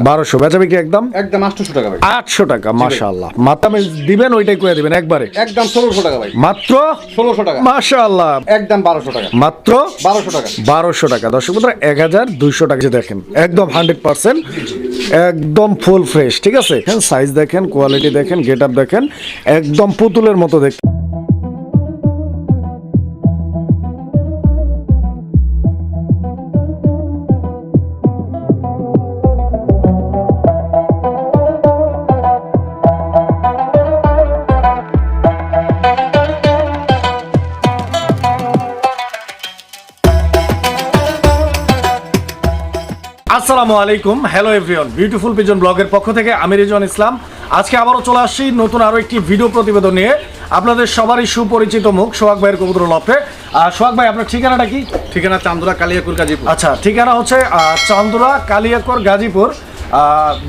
বারোশো একদম? একদম টাকা ভাই। আটশো টাকা দিবেন ওইটাই করে দিবেন একবারে। একদম ষোলোশো টাকা ভাই। মাত্র? ষোলোশো টাকা। মাশাআল্লাহ। একদম বারোশো টাকা। মাত্র? বারোশো টাকা। বারোশো টাকা। দর্শক বন্ধুরা এক হাজার দুইশো টাকা দেখেন একদম হান্ড্রেড পার্সেন্ট একদম ফুল ফ্রেশ ঠিক আছে? সাইজ দেখেন কোয়ালিটি দেখেন গেট আপ দেখেন একদম পুতুলের মতো দেখেন আসসালামু আলাইকুম। হ্যালো এভরিওয়ান বিউটিফুল পিজন ব্লগের পক্ষ থেকে আমি রিজন ইসলাম। আজকে আবারও চলে আসছি নতুন আরও একটি ভিডিও প্রতিবেদন নিয়ে। আপনাদের সবারই সুপরিচিত মুখ সোহাগ ভাইয়ের কবুতর লফে। আর সোহাগ ভাই আপনার ঠিকানাটা কি? ঠিকানা চান্দুরা কালিয়াকুর গাজীপুর। আচ্ছা ঠিকানা হচ্ছে চান্দুরা কালিয়াকর গাজীপুর।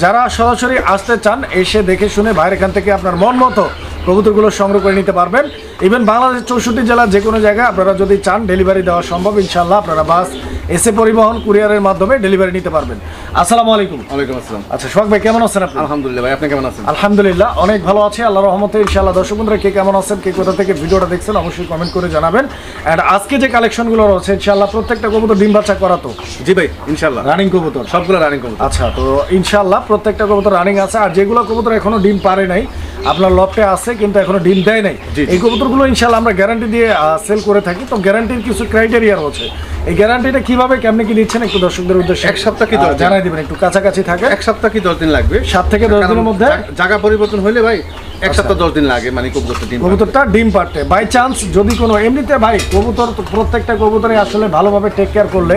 যারা সরাসরি আসতে চান এসে দেখে শুনে ভাইয়ের এখান থেকে আপনার মন মতো কবুতরগুলো সংগ্রহ করে নিতে পারবেন। ইভেন বাংলাদেশ চৌষট্টি জেলার যে কোনো জায়গায় আপনারা যদি চান ডেলিভারি দেওয়া সম্ভব ইনশাল্লাহ আপনারা বাস এসে পরিবহন কুরিয়ারের মাধ্যমে ডেলিভারি নিতে পারবেন। আসসালামু আলাইকুম। ওয়ালাইকুম আসসালাম। আচ্ছা সোহাগ ভাই কেমন আছেন আপনি? আলহামদুলিল্লাহ ভাই আপনি কেমন আছেন? আলহামদুলিল্লাহ অনেক ভালো আছে। আল্লাহ রহমতে ইনশাআল্লাহ। দর্শক বন্ধুরা কে কেমন আছেন কে কোথা থেকে ভিডিওটা দেখছেন অবশ্যই কমেন্ট করে জানাবেন। অ্যান্ড আজকে যে কালেকশনগুলো রয়েছে ইনশাআল্লাহ প্রত্যেকটা কবুতর ডিম বাচ্চা করা তো? জি ভাই ইনশাল্লাহ রানিং কবুতর? সবগুলো রানিং করব আচ্ছা তো ইনশাআল্লাহ প্রত্যেকটা কবুতর রানিং আছে। আর যেগুলো কবুতর এখনও ডিম পারে নাই আপনার লফটে আছে কিন্তু এখনও ডিম দেয় নাই। এই কবুতরগুলো ইনশাল্লাহ আমরা গ্যারান্টি দিয়ে সেল করে থাকি। তো গ্যারান্টির কিছু ক্রাইটেরিয়া রয়েছে। এই গ্যারান্টিটা কীভাবে কেমনি কি দিচ্ছেন একটু দর্শকদের উদ্দেশ্যে? এক সপ্তাহ কি জানাই দিবেন একটু কাছাকাছি থাকে এক সপ্তাহ কি দশ দিন লাগবে? সাত থেকে দশ দিনের মধ্যে? জায়গা- জায়গা পরিবর্তন হলে ভাই এক সপ্তাহ দশ দিন লাগে মানে কবুতরটা ডিম কবুতরটা ডিম পারতে বাই চান্স যদি কোনো এমনিতে ভাই কবুতর প্রত্যেকটা কবুতরে আসলে ভালোভাবে টেক কেয়ার করলে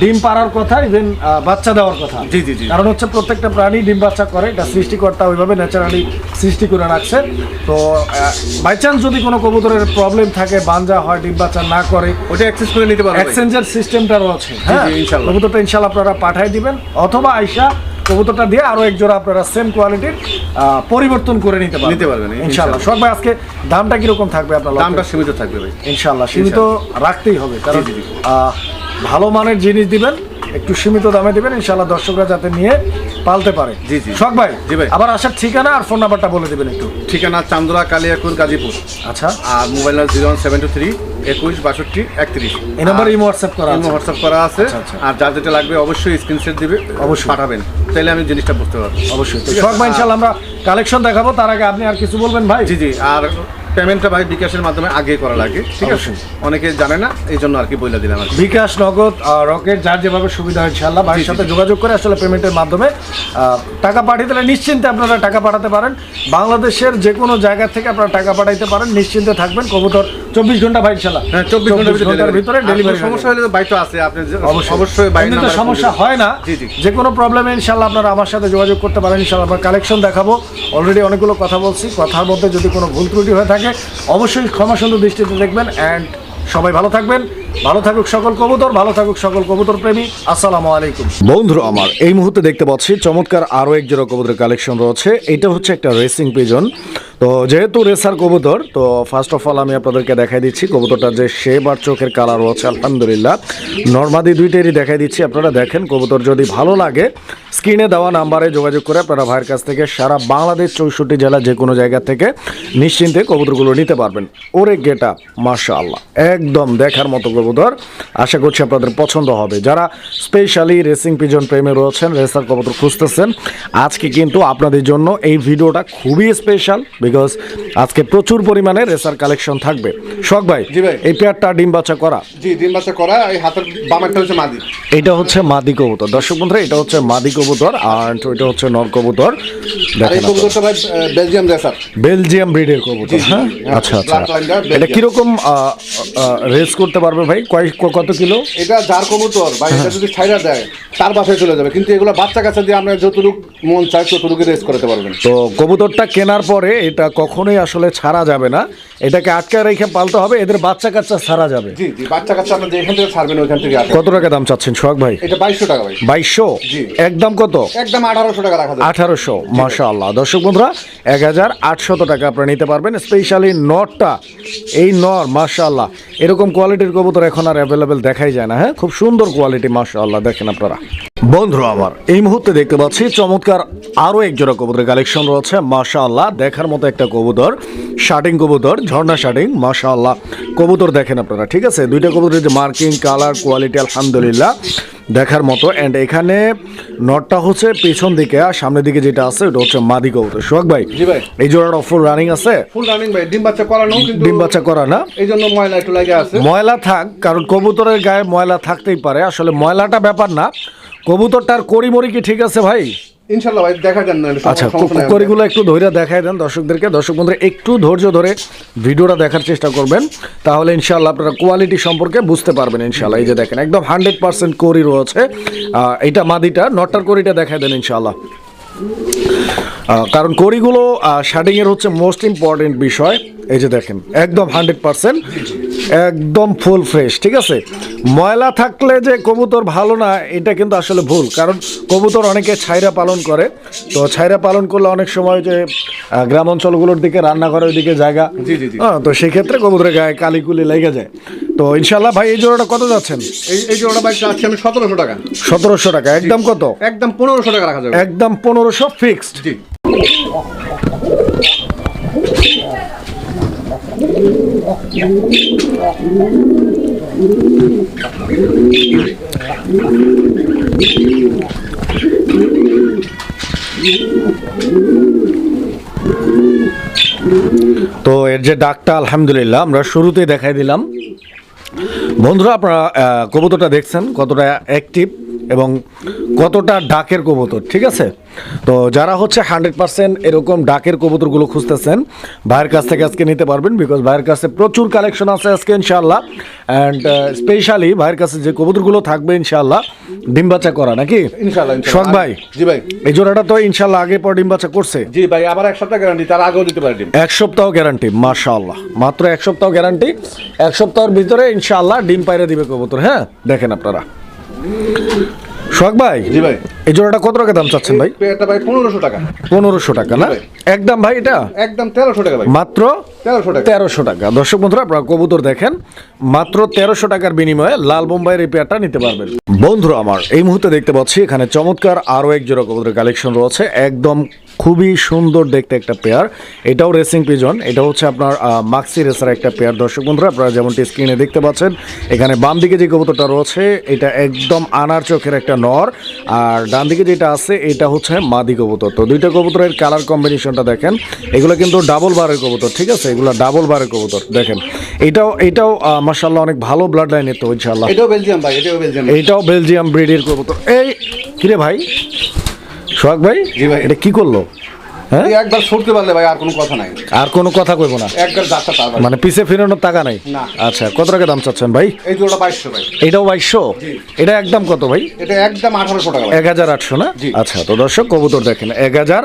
ডিম পাড়ার কথা ইভেন বাচ্চা দেওয়ার কথা। জি, জি, জি। কারণ হচ্ছে প্রত্যেকটা প্রাণী ডিম বাচ্চা করে এটা সৃষ্টিকর্তা ওইভাবে ন্যাচারালি সৃষ্টি করে রাখছে। তো বাই চান্স যদি কোনো কবুতরের প্রবলেম থাকে বাঞ্জা হয় ডিম বাচ্চা না করে ওটা অ্যাক্সেস করে নিতে পারবে ভাই। এক্সচেঞ্জের সিস্টেমটা রয়েছে। হ্যাঁ ইনশাল্লাহ। কবুতরটা ইনশাল্লাহ আপনারা পাঠাই দিবেন। অথবা আইসা কবুতরটা দিয়ে আরও এক জোড়া আপনারা সেম কোয়ালিটির পরিবর্তন করে নিতে পারবেন। নিতে পারবেন, ইনশাল্লাহ। সব ভাই আজকে দামটা কীরকম থাকবে আপনার? দামটা সীমিত থাকবে ভাই। ইনশাল্লাহ সীমিত রাখতেই হবে কারণ ভালো মানের জিনিস দিবেন একটু সীমিত দামে দিবেন ইনশাল্লাহ দর্শকরা যাতে নিয়ে পালতে পারে। জি, জি। শখ ভাই জি ভাই। আবার আসার ঠিকানা আর ফোন নাম্বারটা বলে দিবেন একটু। ঠিকানা চান্দুরা কালিয়াকুর গাজীপুর। আচ্ছা। আর mobile number zero one seven two three একুশ বাষট্টি একত্রিশ। এই নাম্বারে ইমো হোয়াটসঅ্যাপ করা আছে। হোয়াটসঅ্যাপ করা আছে। আচ্ছা, আচ্ছা। আর যার যেটা লাগবে অবশ্যই স্ক্রিনশট দিবে অবশ্যই। পাঠাবেন। তাহলে আমি জিনিসটা বুঝতে পারব। অবশ্যই। ভাই ইনশাল্লাহ আমরা কালেকশন দেখাবো। তার আগে আপনি আর কিছু বলবেন ভাই? জি জি। আর পেমেন্টটা ভাই বিকাশের মাধ্যমে আগে করা লাগে। ঠিক আছে। অনেকে জানে না এই জন্য আর কি বলে দিলাম আর বিকাশ নগদ রকেট যার যেভাবে সুবিধা হয় ইনশাল্লাহ ভাইয়ের সাথে যোগাযোগ করে আসলে পেমেন্টের মাধ্যমে টাকা পাঠিয়ে দিলে নিশ্চিন্তে আপনারা টাকা পাঠাতে পারেন। বাংলাদেশের যে কোনো জায়গা থেকে আপনারা টাকা পাঠাইতে পারেন। নিশ্চিন্তে থাকবেন। কবুতর চব্বিশ ঘণ্টা ভাই ইনশাল্লাহ হ্যাঁ চব্বিশ ঘণ্টার ভিতরে ডেলিভারি সমস্যা হলে তো বাইক তো আছে আপনি অবশ্যই। অবশ্যই তো সমস্যা হয় না। যে কোনো প্রবলেমে ইনশাল্লাহ আপনারা আমার সাথে যোগাযোগ করতে পারেন। ইনশাল্লাহ আপনার কালেকশন দেখাবো। অলরেডি অনেকগুলো কথা বলছি। কথার মধ্যে যদি কোনো ভুল ত্রুটি হয়ে থাকে অবশ্যই ক্ষমা সুন্দর দৃষ্টিতে দেখবেন। অ্যান্ড সবাই ভালো থাকবেন। ভালো থাকুক সকল কবুতর, ভালো থাকুক সকল কবুতর প্রেমী। আসসালামু আলাইকুম। বন্ধুরা, আমার এই মুহূর্তে দেখতে পাচ্ছি চমৎকার আরও এক জোড়া কবুতরের কালেকশন রয়েছে। এটা হচ্ছে একটা রেসিং পিজন তো যেহেতু রেসার কবুতর, তো ফার্স্ট অফ অল আমি আপনাদেরকে দেখাই দিচ্ছি কবুতরটার যে শেপ আর চোখের কালার রয়েছে, আলহামদুলিল্লাহ। নর্মাদি দুইটারই দেখাই দিচ্ছি, আপনারা দেখেন কবুতর যদি ভালো লাগে স্ক্রিনে দেওয়া নাম্বারে যোগাযোগ করে আপনারা ভাইয়ের কাছ থেকে সারা বাংলাদেশ চৌষট্টি জেলা যে কোনো জায়গা থেকে নিশ্চিন্তে কবুতরগুলো নিতে পারবেন। ওরে গেটা মাশা আল্লাহ একদম দেখার মতো কবুতর। আশা করছি আপনাদের পছন্দ হবে। যারা স্পেশালি রেসিং পিজন প্রেমে রয়েছেন রেসার কবুতর খুঁজতেছেন আজকে কিন্তু আপনাদের জন্য এই ভিডিওটা খুবই স্পেশাল বিকজ আজকে প্রচুর পরিমাণে রেসার কালেকশন থাকবে। শখ ভাই এই পেয়ারটা ডিম বাচ্চা করা? জি দিন বাচ্চা করা এই হাতের বামেরটা হচ্ছে মাদি। এটা হচ্ছে মাদি কবুতর। দর্শক বন্ধুরা এটা হচ্ছে মাদি কবুতর আর এটা হচ্ছে নর কবুতর। দেখেন কবুতরটা ভাই বেলজিয়াম রেসার বেলজিয়াম ব্রিডের কবুতর জি, হ্যাঁ? আচ্ছা আচ্ছা। এটা। কীরকম রেস করতে পারবে ভাই? কয় কত কিলো? এটা যার কবুতর ভাই এটা যদি ছাইরা দেয় তার বাসায় চলে যাবে। কিন্তু এগুলো বাচ্চা কাচ্চা দিয়ে আমরা যতটুকু মন চাই ততটুকু রেস করতে পারবেন তো কবুতরটা কেনার পরে এটা কখনোই আসলে ছাড়া যাবে না। এটাকে আটকে রেখে পালতে হবে এদের বাচ্চা কাচ্চা ছাড়া যাবে। জি জি বাচ্চা কাচ্চা আপনি যেখান থেকে ছাড়বেন ওইখান থেকে কত টাকা দাম চাচ্ছেন সোহাগ ভাই? এটা বাইশশো টাকা ভাই। বাইশশো? জি। একদম কত? একদম আঠারোশো টাকা রাখা আঠারোশো মাসা আল্লাহ দর্শক বন্ধুরা এক হাজার আটশত টাকা আপনারা নিতে পারবেন স্পেশালি নরটা এই নর মাসা আল্লাহ এরকম কোয়ালিটির কবুতর এখন আর অ্যাভেলেবেল দেখাই যায় না হ্যাঁ? খুব সুন্দর কোয়ালিটি মাসা আল্লাহ দেখেন আপনারা। বন্ধুরা আমার এই মুহূর্তে দেখতে পাচ্ছি চমৎকার আরও এক জোড়া কবুতরের কালেকশন রয়েছে। মাশাআল্লাহ দেখার মতো একটা কবুতর শার্টিং কবুতর ঝর্ণা শার্টিং মাশাআল্লাহ। কবুতর দেখেন আপনারা ঠিক আছে? দুইটা কবুতরের যে মার্কিং কালার কোয়ালিটি আলহামদুলিল্লাহ দেখার মতো। অ্যান্ড এখানে নটটা হচ্ছে পেছন দিকে আর সামনের দিকে যেটা আছে ওটা হচ্ছে মাদি কবুতর। সোহাগ ভাই। এই জোড়াটা ফুল রানিং আছে? ফুল রানিং ভাই ডিম বাচ্চা করানো কিন্তু ডিম বাচ্চা করা না? এই জন্য ময়লা একটু লাগে আছে। ময়লা থাক কারণ কবুতরের গায়ে ময়লা থাকতেই পারে। আসলে ময়লাটা ব্যাপার না কবুতরটার করিমরি কি ঠিক আছে ভাই? ইনশাল্লাহ ভাই দেখা যান না আচ্ছা। করিগুলো একটু ধৈর্য দেন দর্শকদেরকে। দর্শক বন্ধুরা একটু ধৈর্য ধরে ভিডিওটা দেখার চেষ্টা করবেন। তাহলে ইনশাল্লাহ আপনারা কোয়ালিটি সম্পর্কে বুঝতে পারবেন ইনশাল্লাহ এই যে দেখেন একদম হান্ড্রেড পার্সেন্ট করি রয়েছে। এইটা মাদিটা দেখাই দেন ইনশাল্লাহ কারণ এর হচ্ছে মোস্ট ইম্পর্টেন্ট বিষয়। এই যে দেখেন একদম হান্ড্রেড পার্সেন্ট একদম ফুল ফ্রেশ ঠিক আছে? ময়লা থাকলে যে কবুতর ভালো না এটা কিন্তু আসলে ভুল। কারণ কবুতর অনেকে ছাইরা পালন করে। তো ছাইরা পালন করলে অনেক সময় যে গ্রাম অঞ্চলগুলোর দিকে রান্নাঘরের দিকে জায়গা। হ্যাঁ, তো সেক্ষেত্রে কবুতরের গায়ে কালিকুলি লেগে যায়। তো ইনশাল্লাহ ভাই এই জোড়াটা কত যাচ্ছেন? এই এই জোড়া বাইক চাচ্ছি আমি সতেরোশো টাকা। সতেরোশো টাকা একদম কত? একদম পনেরোশো টাকা রাখা যাবে। একদম পনেরোশো ফিক্সড জি। তো এর যে ডাকটা, আলহামদুলিল্লাহ, আমরা শুরুতে দেখাই দিলাম। বন্ধুরা, আপনারা কবুতরটা দেখছেন, কতটা অ্যাক্টিভ এবং কতটা ডাকের কবুতর, ঠিক আছে? তো যারা হচ্ছে হান্ড্রেড পার্সেন্ট এরকম ডাকের কবুতরগুলো খুঁজতেছেন ভাইয়ের কাছ থেকে আজকে নিতে পারবেন বিকজ ভাইয়ের কাছে প্রচুর কালেকশন আছে আজকে ইনশাআল্লাহ। অ্যান্ড স্পেশালি ভাইয়ের কাছে যে কবুতরগুলো থাকবে ইনশাআল্লাহ ডিম বাচ্চা করা নাকি? ইনশাল্লাহ শখ ভাই জি ভাই। এই জোড়াটা তো ইনশাআল্লাহ আগে পর ডিম বাচ্চা করছে। জি ভাই আবার এক সপ্তাহ গ্যারান্টি তার আগেও দিতে পারি ডিম। এক সপ্তাহ গ্যারান্টি মাশাআল্লাহ। মাত্র এক সপ্তাহ গ্যারান্টি এক সপ্তাহের ভিতরে ইনশাআল্লাহ ডিম পাইরে দিবে কবুতর হ্যাঁ? দেখেন আপনারা। শখ ভাই জি ভাই। এই জোড়াটা কত টাকা দাম চাচ্ছেন ভাই? এটা ভাই পনেরোশো টাকা। পনেরোশো টাকা না? একদম ভাই। এটা? একদম তেরোশো টাকা ভাই। মাত্র তেরোশো টাকা। তেরোশো টাকা। দর্শক বন্ধুরা আপনারা কবুতর দেখেন মাত্র তেরোশো টাকার বিনিময়ে লাল বোম্বাইয়ের এই পেয়ারটা নিতে পারবেন। বন্ধুরা আমার এই মুহূর্তে দেখতে পাচ্ছি এখানে চমৎকার আরও এক জোড়া কবুতরের কালেকশন রয়েছে। একদম খুবই সুন্দর দেখতে একটা পেয়ার। এটাও রেসিং পিজন এটা হচ্ছে আপনার মাক্সি রেসার একটা পেয়ার। দর্শক বন্ধুরা আপনারা যেমনটি স্ক্রিনে দেখতে পাচ্ছেন এখানে বাম দিকে যে কবুতরটা রয়েছে এটা একদম আনার চোখের একটা নর। আর ডান দিকে যেটা আছে এটা হচ্ছে মাদি কবুতর। তো দুইটা কবুতরের কালার কম্বিনেশনটা দেখেন। এগুলো কিন্তু ডাবল বারের কবুতর ঠিক আছে? এগুলো ডাবল বারের কবুতর দেখেন। এটাও এটাও মাসাল্লাহ অনেক ভালো ব্লাড লাইনের তো ইনশাল্লাহ এটাও বেলজিয়াম ভাই এটাও বেলজিয়াম এটাও বেলজিয়াম ব্রিডের কবুতর। এই কিরে ভাই? সোহাগ ভাই। এটা কি করল? একবার পারলে ভাই আর কোনো কথা নাই। আর কোনো কথা কইব না। একবার যাত্রা তার মানে পিছে ফিরানোর টাকা নাই? না। আচ্ছা কত টাকা দাম চাচ্ছেন ভাই? এই জোড়া বাইশশো ভাই। এটাও বাইশশো? এটা একদম কত ভাই? এটা একদম আঠারোশো টাকা এক হাজার আটশো না? আচ্ছা তো দর্শক কবুতর দেখেন এক হাজার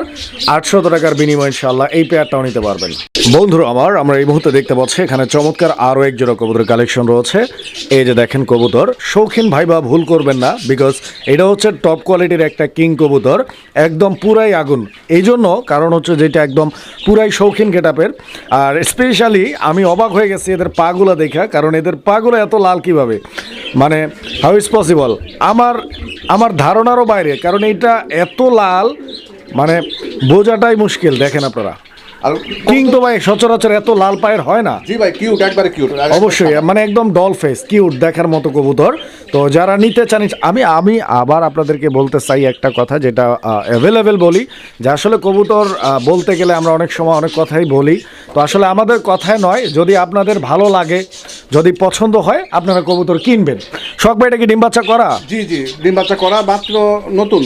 আটশো টাকার বিনিময় ইনশাল্লাহ এই পেয়ারটাও নিতে পারবেন। বন্ধুরা আমার আমরা এই মুহূর্তে দেখতে পাচ্ছি এখানে চমৎকার আরও এক জোড়া কবুতরের কালেকশন রয়েছে। এই যে দেখেন কবুতর শৌখিন ভাই বা ভুল করবেন না বিকজ এটা হচ্ছে টপ কোয়ালিটির একটা কিং কবুতর একদম পুরাই আগুন। এই জন্য কারণ হচ্ছে যেটা একদম পুরাই শৌখিন গেটাপের। আর স্পেশালি আমি অবাক হয়ে গেছি এদের পাগুলা দেখা, কারণ এদের পাগুলো এত লাল কীভাবে? মানে হাউ ইজ পসিবল আমার আমার ধারণারও বাইরে, কারণ এটা এত লাল মানে বোঝাটাই মুশকিল, দেখেন আপনারা। আর কিং তো ভাই সচরাচর এত লাল পায়ের হয় না। জি ভাই কিউট একবারে কিউট অবশ্যই মানে একদম ডল ফেস কিউট দেখার মতো কবুতর। তো যারা নিতে চান আমি আমি আবার আপনাদেরকে বলতে চাই একটা কথা যেটা অ্যাভেলেবেল বলি যে আসলে কবুতর বলতে গেলে আমরা অনেক সময় অনেক কথাই বলি। তো আসলে আমাদের কথায় নয় যদি আপনাদের ভালো লাগে যদি পছন্দ হয় আপনারা কবুতর কিনবেন। শখ ভাই এটা কি ডিম বাচ্চা করা? জি জি ডিম বাচ্চা করা মাত্র নতুন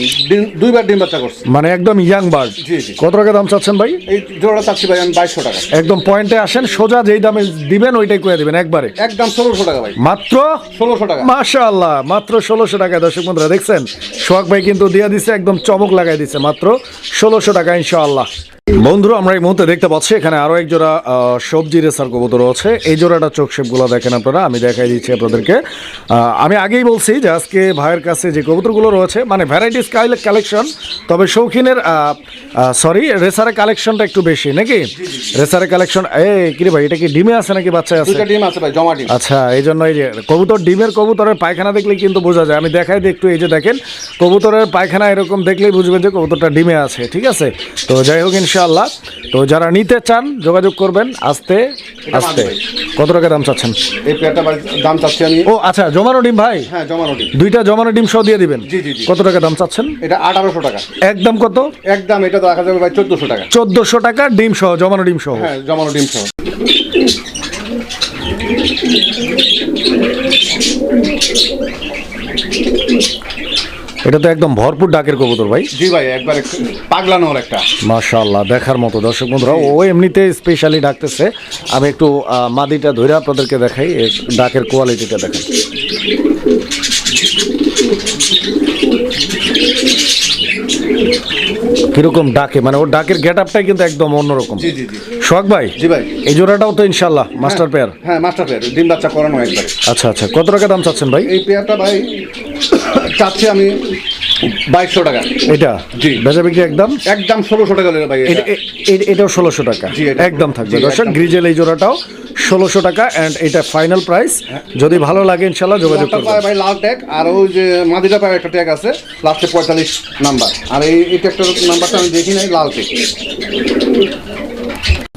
দুইবার ডিম বাচ্চা করছে। মানে একদম ইয়াং বার্ড জি, জি। কত টাকা দাম চাচ্ছেন ভাই? এই জোড়া চাচ্ছি ভাই আমি বাইশশো টাকা। একদম পয়েন্টে আসেন সোজা যেই দামে দিবেন ওইটাই করে দিবেন একবারে। একদম ষোলোশো টাকা ভাই। মাত্র? ষোলোশো টাকা। মাশাআল্লাহ মাত্র ষোলোশো টাকা দর্শক বন্ধুরা দেখছেন? সোহাগ ভাই কিন্তু দিয়ে দিছে একদম চমক লাগাই দিছে মাত্র ষোলোশো টাকা ইনশাআল্লাহ। বন্ধুরা আমরা এই মুহূর্তে দেখতে পাচ্ছি এখানে আরও এক জোড়া সবজি রেসার কবুতর আছে এই জোড়াটা চোখ শেপগুলো দেখেন আপনারা আমি দেখাই দিচ্ছি আপনাদেরকে। আমি আগেই বলছি যে আজকে ভাইয়ের কাছে যে কবুতরগুলো রয়েছে মানে ভ্যারাইটিস কালেকশন তবে শৌখিনের সরি রেসারের কালেকশনটা একটু বেশি নাকি? রেসারের কালেকশন এ কিরে ভাই এটা কি ডিমে আছে নাকি বাচ্চা আছে? ডিম আছে ভাই জমা ডিম। আচ্ছা এই জন্য এই যে কবুতর ডিমের কবুতরের পায়খানা দেখলেই কিন্তু বোঝা যায়। আমি দেখাই দিই একটু এই যে দেখেন কবুতরের পায়খানা এরকম দেখলেই বুঝবেন যে কবুতরটা ডিমে আছে ঠিক আছে? তো যাই হোক ইনশাআল্লাহ। তো যারা নিতে চান যোগাযোগ করবেন আস্তে আস্তে। কত টাকা দাম চাচ্ছেন? এই দাম চাচ্ছি আমি। ও আচ্ছা জমানো ডিম ভাই? হ্যাঁ জমানো ডিম। দুইটা জমানো ডিম সহ দিয়ে দিবেন? জি, জি, জি। কত টাকা দাম চাচ্ছেন? এটা আঠারোশো টাকা। একদম কত? একদম এটা তো রাখা যাবে ভাই চোদ্দোশো টাকা। চোদ্দশো টাকা ডিম সহ জমানো ডিম সহ। হ্যাঁ জমানো ডিম সহ। এটা তো একদম ভরপুর ডাকের কবুতর ভাই। জি ভাই একবার পাগলানোর একটা। মাশাল্লাহ দেখার মতো। দর্শক বন্ধুরা ও এমনিতে স্পেশালি ডাকতেছে। আমি একটু মাদিটা ধরে আপনাদেরকে দেখাই ডাকের কোয়ালিটিটা দেখাই। কীরকম ডাকে? মানে ওর ডাকের গেট আপটাই কিন্তু একদম অন্যরকম। জি জি জি। শখ ভাই জি ভাই। এই জোড়াটাও তো ইনশাল্লাহ মাস্টার পেয়ার হ্যাঁ মাস্টার পেয়ার ডিম বাচ্চা করানো একবার। আচ্ছা আচ্ছা। কত টাকা দাম চাচ্ছেন ভাই? এই পেয়ারটা ভাই চাচ্ছি আমি বাইশশো টাকা। এটা? জি। বেচা বিক্রি একদম? একদম ষোলোশো টাকা ভাই এটাও ষোলোশো টাকা। একদম থাকবে। দর্শক গ্রিজেল এই জোড়াটাও ষোলোশো টাকা অ্যান্ড এটা ফাইনাল প্রাইস যদি ভালো লাগে ইনশাল্লাহ যোগাযোগ করবেন। ভাই লাল ট্যাগ আর ওই যে মাদিটা পায় একটা ট্যাগ আছে লাস্টে পঁয়তাল্লিশ নাম্বার আর এই এই ট্যাগটার নাম্বারটা আমি দেখি নাই লাল ট্যাগ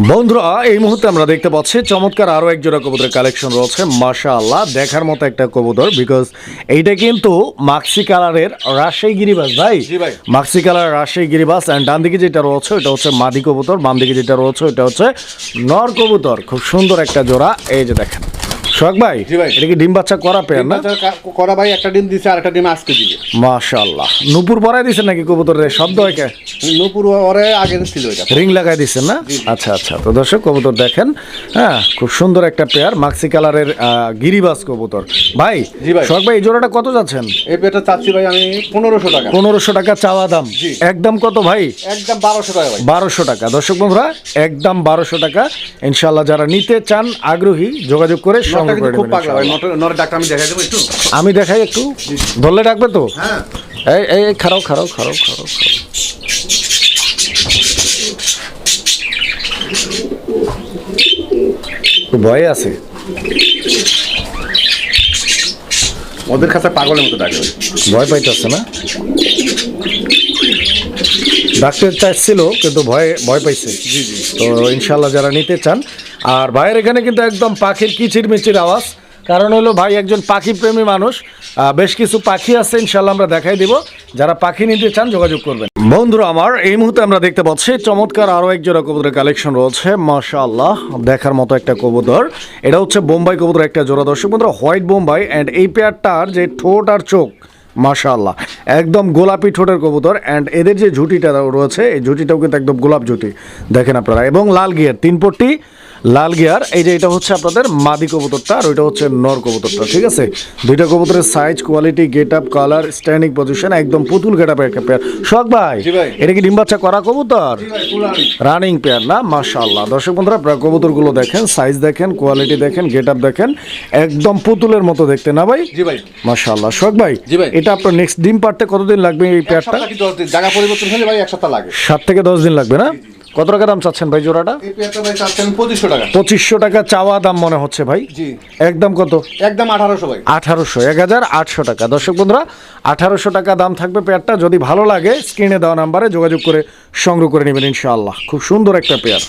বন্ধুরা এই মুহূর্তে আমরা দেখতে পাচ্ছি চমৎকার আরও এক জোড়া কবুতরের কালেকশন রয়েছে মাশা আল্লাহ দেখার মতো একটা কবুতর বিকজ এইটা কিন্তু মাক্সি কালারের রাশাই গিরিবাস ভাই। মাক্সি কালার রাশাই গিরিবাস অ্যান্ড ডান দিকে যেটা রয়েছে এটা হচ্ছে মাদি কবুতর বাম দিকে যেটা রয়েছে এটা হচ্ছে নর কবুতর। খুব সুন্দর একটা জোড়া এই যে দেখেন। সোহাগ ভাই ভাই। এটা কি ডিম বাচ্চা করা পেয়ার না? করা ভাই একটা ডিম দিছে আর একটা ডিম আজকে দিবে। মাশাআল্লাহ। নুপুর পরাই দিছেন নাকি কবুতরের? শব্দ হয় কে? নূপুর ওরে আগে ছিল এটা। রিং লাগাই দিচ্ছেন না? আচ্ছা আচ্ছা। তো দর্শক কবুতর দেখেন হ্যাঁ খুব সুন্দর একটা পেয়ার মাক্সি কালারের গিরিবাস কবুতর। ভাই জি ভাই। এই জোড়াটা কত যাচ্ছেন? এই পেয়ারটা চাচ্ছি ভাই আমি পনেরোশো টাকা। পনেরোশো টাকা চাওয়া দাম। একদম কত ভাই? একদম বারোশো টাকা বারোশো টাকা। দর্শক বন্ধুরা একদম বারোশো টাকা। ইনশাল্লাহ যারা নিতে চান আগ্রহী যোগাযোগ করে নটটা কিন্তু খুব পাগলা ভাই। নটের ডাক্তার আমি দেখাই দেবো একটু? আমি দেখাই একটু? ধরলে ডাকবে তো? হ্যাঁ। এই এই এই, খারাও খারাও খারাও খারাও খারাও। ভয়ে আছে। ওদের কাছে পাগলের মতো ডাকে ভাই। ভয় পাইতেছে না? ডাক্তার চাইছিল কিন্তু ভয় ভয় পাইছে। জি জি। তো ইনশাল্লাহ যারা নিতে চান আর ভাইয়ের এখানে কিন্তু একদম পাখির কিচির মিচির আওয়াজ। কারণ হলো ভাই একজন পাখি প্রেমী মানুষ বেশ কিছু পাখি আছে ইনশাল্লাহ আমরা দেখাই দিব। যারা পাখি নিতে চান, যোগাযোগ করবেন। বন্ধুরা, আমার এই মুহূর্তে আমরা দেখতে পাচ্ছি, চমৎকার আরও এক জোড়া কবুতরের কালেকশন রয়েছে। মাশাআল্লাহ, দেখার মতো একটা কবুতর। এটা হচ্ছে বোম্বাই কবুতর একটা জোড়া। দর্শক বন্ধুরা, হোয়াইট বোম্বাই অ্যান্ড এই পেয়ারটার যে ঠোঁট আর চোখ, মাশাআল্লাহ, একদম গোলাপি ঠোঁটের কবুতর। অ্যান্ড এদের যে ঝুটিটা রয়েছে, এই ঝুটিটাও কিন্তু একদম গোলাপ ঝুটি। দেখেন আপনারা, এবং লাল গিয়ার, তিন পট্টি। লাল গিয়ার এই যে এটা হচ্ছে আপনাদের মাদি কবুতরটা আর ওইটা হচ্ছে নর কবুতরটা ঠিক আছে? দুইটা কবুতরের size quality get up colour standing position একদম পুতুল গেট আপের একটা পেয়ার শখ ভাই এটা কি ডিম বাচ্চা করা কবুতর। রানিং পেয়ার না? মাশাআল্লাহ। দর্শক বন্ধুরা আপনারা কবুতরগুলো দেখেন সাইজ দেখেন কোয়ালিটি দেখেন গেট আপ দেখেন একদম পুতুলের মতো দেখতে না ভাই? জি ভাই। মাশাআল্লাহ। শখ ভাই এটা আপনার নেক্সট ডিম পারতে কতদিন লাগবে এই পেয়ারটা সপ্তাহ কি দশ দিন? জায়গা পরিবর্তন হলে ভাই এক সপ্তাহ লাগে। সাত থেকে দশ দিন লাগবে না? কত টাকা দাম চাচ্ছেন ভাই জোড়াটা? এই পেয়ারটা ভাই চাচ্ছেন পঁচিশশো টাকা। পঁচিশশো টাকা চাওয়া দাম মনে হচ্ছে ভাই? জি। একদম কত? একদম আঠারোশো ভাই। আঠারোশো এক হাজার আটশো টাকা। দর্শক বন্ধুরা আঠারোশো টাকা দাম থাকবে পেয়ারটা যদি ভালো লাগে স্ক্রিনে দেওয়া নাম্বারে যোগাযোগ করে সংগ্রহ করে নেবেন ইনশাআল্লাহ। খুব সুন্দর একটা পেয়ার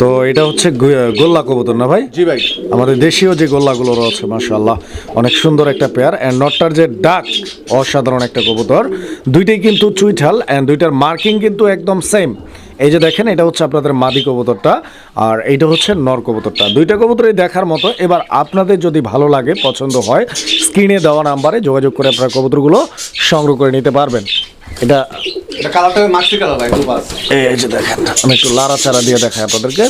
তো এটা হচ্ছে গোল্লা কবুতর না ভাই? জি ভাই। আমাদের দেশীয় যে গোল্লাগুলো রয়েছে মাশাল্লাহ অনেক সুন্দর একটা পেয়ার অ্যান্ড নটটার যে ডাক অসাধারণ একটা কবুতর। দুইটাই কিন্তু চুইঠাল অ্যান্ড দুইটার মার্কিং কিন্তু একদম সেম এই যে দেখেন এটা হচ্ছে আপনাদের মাদি কবুতরটা আর এইটা হচ্ছে নর কবুতরটা। দুইটা কবুতরই দেখার মতো। এবার আপনাদের যদি ভালো লাগে পছন্দ হয় স্ক্রিনে দেওয়া নাম্বারে যোগাযোগ করে আপনারা কবুতরগুলো সংগ্রহ করে নিতে পারবেন। এটা এটা কালারটা মাক্সি কালার ভাই খুব আছে। এই যে দেখেন আমি একটু লাড়াচাড়া দিয়ে দেখাই আপনাদেরকে।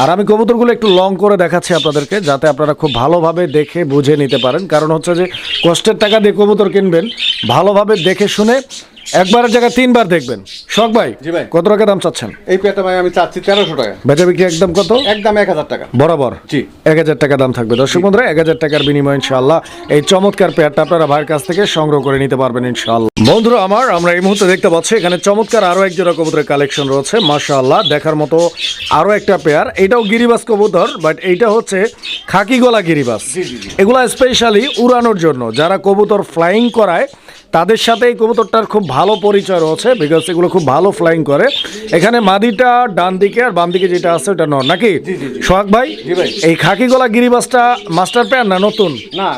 আর আমি কবুতরগুলো একটু লং করে দেখাচ্ছি আপনাদেরকে যাতে আপনারা খুব ভালোভাবে দেখে বুঝে নিতে পারেন। কারণ হচ্ছে যে কষ্টের টাকা দিয়ে কবুতর কিনবেন ভালোভাবে দেখে শুনে একবারের জায়গায় তিনবার দেখবেন। শখ ভাই জি ভাই। কত টাকা দাম চাচ্ছেন? এই পেয়ারটা ভাই আমি চাচ্ছি তেরোশো টাকা। বেচা বিক্রি একদম কত? একদম এক হাজার টাকা। বরাবর? জি। এক হাজার টাকা দাম থাকবে। দর্শক বন্ধুরা এক হাজার টাকার বিনিময় ইনশাল্লাহ এই চমৎকার পেয়ারটা আপনারা ভাইয়ের কাছ থেকে সংগ্রহ করে নিতে পারবেন ইনশাল্লাহ বন্ধুরা আমার আমরা এই মুহূর্তে দেখতে পাচ্ছি এখানে চমৎকার আরও এক জোড়া কবুতরের কালেকশন রয়েছে মাশাআল্লাহ দেখার মতো আরও একটা পেয়ার। এটাও গিরিবাস কবুতর বাট এইটা হচ্ছে খাকি গলা গিরিবাস। এগুলা স্পেশালি উড়ানোর জন্য। যারা কবুতর ফ্লাইং করায় তাদের সাথে এই কবুতরটার খুব ভালো পরিচয় রয়েছে বিকজ এগুলো খুব ভালো ফ্লাইং করে। এখানে মাদিটা ডান দিকে আর বাম দিকে যেটা আছে ওটা নর নাকি। সোহাগ ভাই এই খাকি গলা গিরিবাসটা মাস্টার প্যান না নতুন? না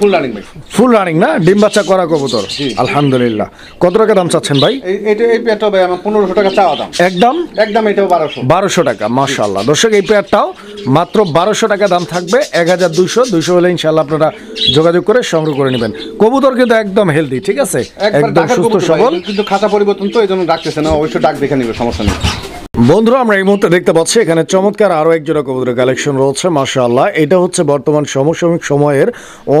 ফুল রানিং ভাই। ফুল রানিং না? ডিম বাচ্চা করা কবুতর। আলহামদুলিল্লাহ। কত টাকা দাম চাচ্ছেন ভাই? এই এই পেয়ারটা ভাই আমার পনেরোশো টাকা চাওয়া দাম। একদম? একদম এটাও বারোশো। বারোশো টাকা মাশাল্লাহ দর্শক এই পেয়ারটাও মাত্র বারোশো টাকা দাম থাকবে এক হাজার দুশো দুইশো হলে ইনশাল্লাহ আপনারা যোগাযোগ করে সংগ্রহ করে নেবেন। কবুতর কিন্তু একদম হেলদি ঠিক আছে? একদম সুস্থ সবল। কিন্তু খাতা পরিবর্তন তো এই জন্য ডাকতেছে না। অবশ্যই ডাক দেখে নিবে সমস্যা নেই। বন্ধুরা আমরা এই মুহূর্তে দেখতে পাচ্ছি এখানে চমৎকার আরও এক জোড়া কবুতরের কালেকশন রয়েছে মাশাআল্লাহ। এটা হচ্ছে বর্তমান সমসাময়িক সময়ের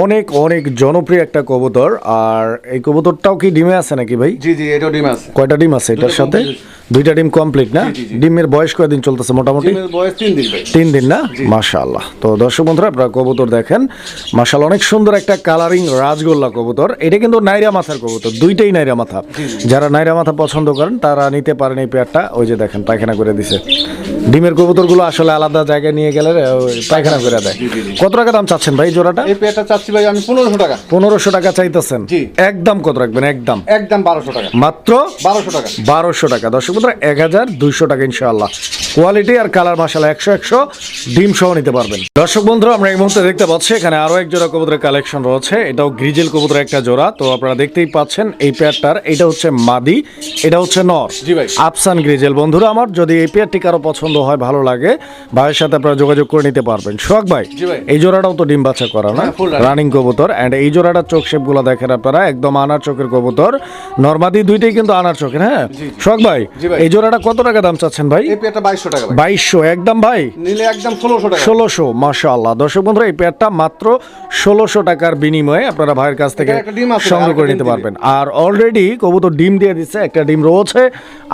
অনেক অনেক জনপ্রিয় একটা কবুতর। আর এই কবুতরটাও কি ডিমে আছে নাকি ভাই? জি জি এটাও ডিম আছে। কয়টা ডিম আছে এটার সাথে? দুইটা ডিম কমপ্লিট না। ডিমের বয়স কয়দিন চলতেছে মোটামুটি? বয়স তিন দিন তিন দিন না? মাশাআল্লাহ। তো দর্শক বন্ধুরা আপনারা কবুতর দেখেন। মাশাআল্লাহ অনেক সুন্দর একটা কালারিং রাজগোল্লা কবুতর। এটা কিন্তু নাইরা মাথার কবুতর দুইটাই নাইরা মাথা। যারা নাইরা মাথা পছন্দ করেন তারা নিতে পারেন এই পেয়ারটা ওই যে দেখেন পায়খানা করে দিছে। ডিমের কবুতরগুলো আসলে আলাদা জায়গায় নিয়ে গেলে পায়খানা করে দেয়। কত টাকা দাম চাচ্ছেন ভাই জোড়াটা? এই পেয়ারটা চাচ্ছি ভাই আমি পনেরোশো টাকা। পনেরোশো টাকা চাইতেছেন। একদম কত রাখবেন? একদম। একদম বারোশো টাকা। মাত্র? বারোশো টাকা। বারোশো টাকা। দর্শক বন্ধুরা এক হাজার দুইশো টাকা ইনশাআল্লাহ। কোয়ালিটি আর কালার মাসালা একশো একশো ডিম সহ নিতে পারবেন। দর্শক বন্ধুরা আমরা এই মুহূর্তে দেখতে পাচ্ছি এখানে আরও এক জোড়া কবুতরের কালেকশন রয়েছে। এটাও গ্রিজেল কবুতরের একটা জোড়া। তো আপনারা দেখতেই পাচ্ছেন এই পেয়ারটার এটা হচ্ছে মাদি এটা হচ্ছে নর। আফসান গ্রিজেল। বন্ধুরা আমার যদি এই পেয়ারটি কারও পছন্দ হয় ভালো লাগে ভাইয়ের সাথে আপনারা যোগাযোগ করে নিতে পারবেন। সোহাগ ভাই এই জোড়াটাও তো ডিম বাচ্চা করা না? হ্যাঁ। রানিং কবুতর এন্ড এই জোড়াটার চোখ শেপগুলো দেখেন আপনারা একদম আনার চোখের কবুতর। নর্মাদি দুইটাই কিন্তু আনার চোখের হ্যাঁ? সোহাগ ভাই এই জোড়াটা কত টাকা দাম চাচ্ছেন ভাই? বাইশশো টাকা বাইশশো একদম ভাই? নিলে একদম ষোলোশো টাকা। ষোলোশো মাশাআল্লাহ। দর্শক বন্ধুরা এই পেয়ারটা মাত্র ষোলোশো টাকার বিনিময়ে আপনারা ভাইয়ের কাছ থেকে সংগ্রহ করে নিতে পারবেন। আর অলরেডি কবুতর ডিম দিয়ে দিচ্ছে একটা ডিম রয়েছে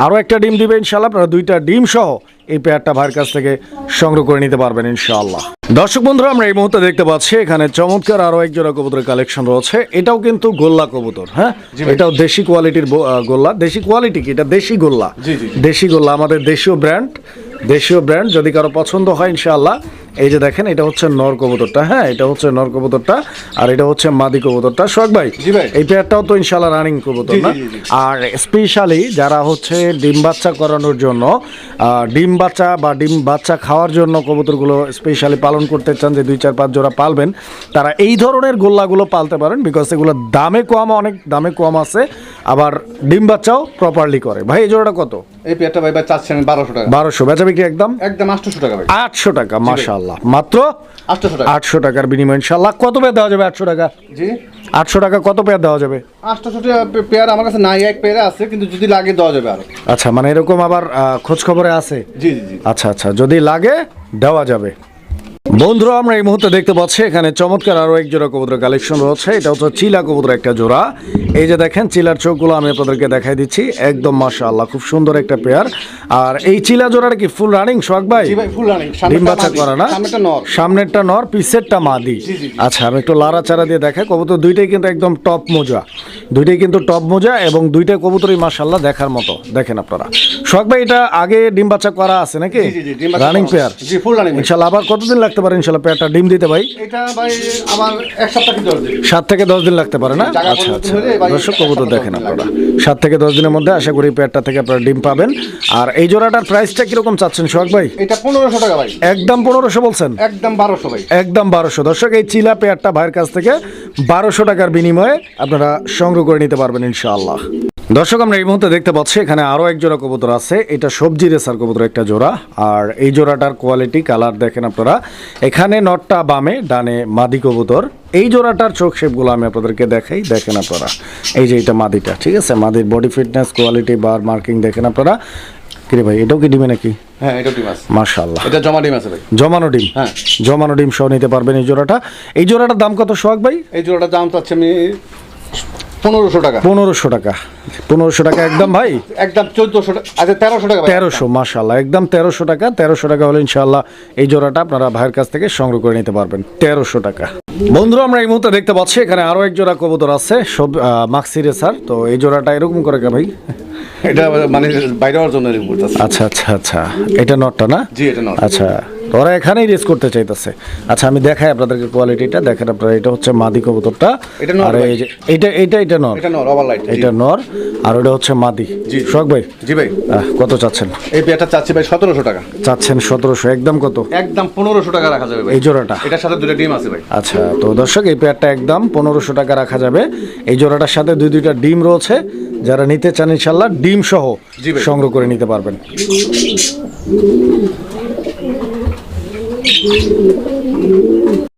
আরও একটা ডিম দিবে ইনশাল্লাহ আপনারা দুইটা ডিম সহ এই পেয়ারটা ভাইয়ের কাছ থেকে সংগ্রহ করে নিতে পারবেন ইনশাআল্লাহ। দর্শক বন্ধুরা আমরা এই মুহূর্তে দেখতে পাচ্ছি এখানে চমৎকার আরও এক জোড়া কবুতরের কালেকশন রয়েছে। এটাও কিন্তু গোল্লা কবুতর হ্যাঁ? এটাও দেশি কোয়ালিটির গোল্লা। দেশি কোয়ালিটি কি? এটা দেশি গোল্লা। দেশি গোল্লা আমাদের দেশীয় ব্র্যান্ড দেশীয় ব্র্যান্ড যদি কারও পছন্দ হয় ইনশাআল্লাহ। এই যে দেখেন এটা হচ্ছে নর কবুতরটা হ্যাঁ এটা হচ্ছে নর কবুতরটা আর এটা হচ্ছে মাদি কবুতরটা। সোহাগ ভাই এই পেয়ারটাও তো ইনশাআল্লাহ রানিং কবুতর না। আর স্পেশালি যারা হচ্ছে ডিম বাচ্চা করানোর জন্য ডিম বাচ্চা বা ডিম বাচ্চা খাওয়ার জন্য কবুতরগুলো স্পেশালি পালন করতে চান যে দুই চার পাঁচ জোড়া পালবেন তারা এই ধরনের গোল্লাগুলো পালতে পারেন বিকজ এগুলো দামে কম অনেক দামে কম আছে আবার ডিম বাচ্চাও প্রপারলি করে। ভাই এই জোড়াটা কত? এই পেয়ারটা ভাই ভাই চাচ্ছি আমি বারোশো টাকা। বারোশো বেচা বিক্রি একদম? একদম আটশোশো টাকা ভাই। আটশো টাকা মাশাল্লাহ মাত্র আটশো টাকার বিনিময় ইনশাল্লাহ কত পেয়ার দেওয়া যাবে আটশো টাকা? জি। আটশো টাকা কত পেয়ার দেওয়া যাবে? আটশো টাকা পেয়ার আমার কাছে নাই এক পেয়ারে আছে কিন্তু যদি লাগে দেওয়া যাবে আরও। আচ্ছা মানে এরকম আবার খোঁজ খবরে আছে? জি জি। আচ্ছা আচ্ছা যদি লাগে দেওয়া যাবে। বন্ধুরা আমরা এই মুহূর্তে দেখতে পাচ্ছি এখানে চমৎকার আরও এক জোড়া কবুতরের কালেকশন রয়েছে। এটা হচ্ছে চিলা কবুতর একটা জোড়া। এই যে দেখেন চিলার চোখগুলো আমি আপনাদেরকে দেখাই দিচ্ছি। একদম মাসা আল্লাহ খুব সুন্দর একটা পেয়ার। আর এই চিলা জোড়াটা কি ফুল রানিং শখ ভাই? জি ফুল রানিং ডিম বাচ্চা করা না? সামনেরটা নর। পিছেরটা মাদি। আচ্ছা আমি একটু লারা লাড়াচাড়া দিয়ে দেখাই। কবুতর দুইটাই কিন্তু একদম টপ মোজা। দুইটাই কিন্তু টপ মোজা এবং দুইটা কবুতরই মাশাল্লাহ দেখার মতো। দেখেন আপনারা। শখ ভাই এটা আগে ডিম বাচ্চা করা আছে নাকি? রানিং পেয়ার জি। আবার কতদিন লাগতে পারে ইনশাল্লাহ পেয়ারটা ডিম দিতে ভাই? এটা ভাই আমার এক সপ্তাহ কি দশ দিন? সাত থেকে দশ দিন লাগতে পারে না? আচ্ছা আচ্ছা। দর্শক কবুতর দেখেন আপনারা। সাত থেকে দশ দিনের মধ্যে আশা করি পেয়ারটা থেকে আপনারা ডিম পাবেন। আর এই জোড়াটার প্রাইসটা কীরকম চাচ্ছেন সোহাগ ভাই? এটা টাকা ভাই। একদম পনেরোশো বলছেন? একদম বারোশো ভাই। একদম বারোশো। দর্শক এই চিলা পেয়ারটা ভাইয়ের কাছ থেকে বারোশো টাকার বিনিময়ে আপনারা সংগ্রহ করে নিতে পারবেন ইনশাআল্লাহ। দর্শক আমরা এই মুহূর্তে দেখতে পাচ্ছি এখানে আরও এক জোড়া কবুতর আছে। এটা সবজি রেসার কবুতর একটা জোড়া। আর এই জোড়াটার কোয়ালিটি কালার দেখেন আপনারা। এখানে নটটা বামে ডানে মাদি কবুতর। এই জোড়াটার চোখ শেপগুলো আমি আপনাদেরকে দেখাই। দেখেন আপনারা। এই যে এটা মাদিটা ঠিক আছে? মাদির body fitness quality bar marking দেখেন আপনারা। কিরে ভাই এটাও কি ডিমে নাকি? হ্যাঁ এটা ডিম আছে। মার্শাল্লাহ এটা জমা ডিম আছে ভাই। জমানো ডিম? হ্যাঁ। জমানো ডিম সহ নিতে পারবেন এই জোড়াটা। এই জোড়াটার দাম কত সোহাগ ভাই? এই জোড়াটার দাম চাচ্ছে আমি পনেরোশো টাকা। পনেরোশো টাকা। পনেরোশো টাকা একদম ভাই? একদম চোদ্দশো টাকা। আচ্ছা তেরোশো টাকা তেরোশো মাসাল্লাহ একদম তেরোশো টাকা। তেরোশো টাকা হলে ইনশাল্লাহ এই জোড়াটা আপনারা ভাইয়ের কাছ থেকে সংগ্রহ করে নিতে পারবেন। তেরোশো টাকা। বন্ধুরা আমরা এই মুহূর্তে দেখতে পাচ্ছি এখানে আরও এক জোড়া কবুতর আছে সব মাক্সি রেসার তো এই জোড়াটা এরকম করে কে ভাই? এটা মানে বাইরে হওয়ার জন্য আচ্ছা আচ্ছা আচ্ছা। এটা নটটা না? জি এটা নট। আচ্ছা। ওরা এখানেই রেস করতে চাইতেছে। আচ্ছা আমি দেখাই আপনাদেরকে কোয়ালিটিটা দেখেন আপনারা এটা হচ্ছে মাদি কবুতরটা। আর এই যে এটা এটা এটা নর। এটা নট ওভার লাইট এটা নর আর ওটা হচ্ছে মাদি। জি। শখ ভাই? জি ভাই। কত চাচ্ছেন? এই পেয়ারটা চাচ্ছি ভাই সতেরোশো টাকা। চাচ্ছেন সতেরোশো একদম কত? একদম পনেরোশো টাকা রাখা যাবে ভাই। এই জোড়াটা? এটার সাথে দুটো ডিম আছে ভাই। আচ্ছা তো দর্শক এই পেয়ারটা একদম পনেরোশো টাকা রাখা যাবে। এই জোড়াটার সাথে দুই দুইটা ডিম রয়েছে। যারা নিতে চান ইনশাল্লাহ ডিম সহ সংগ্রহ করে নিতে পারবেন। すごいね。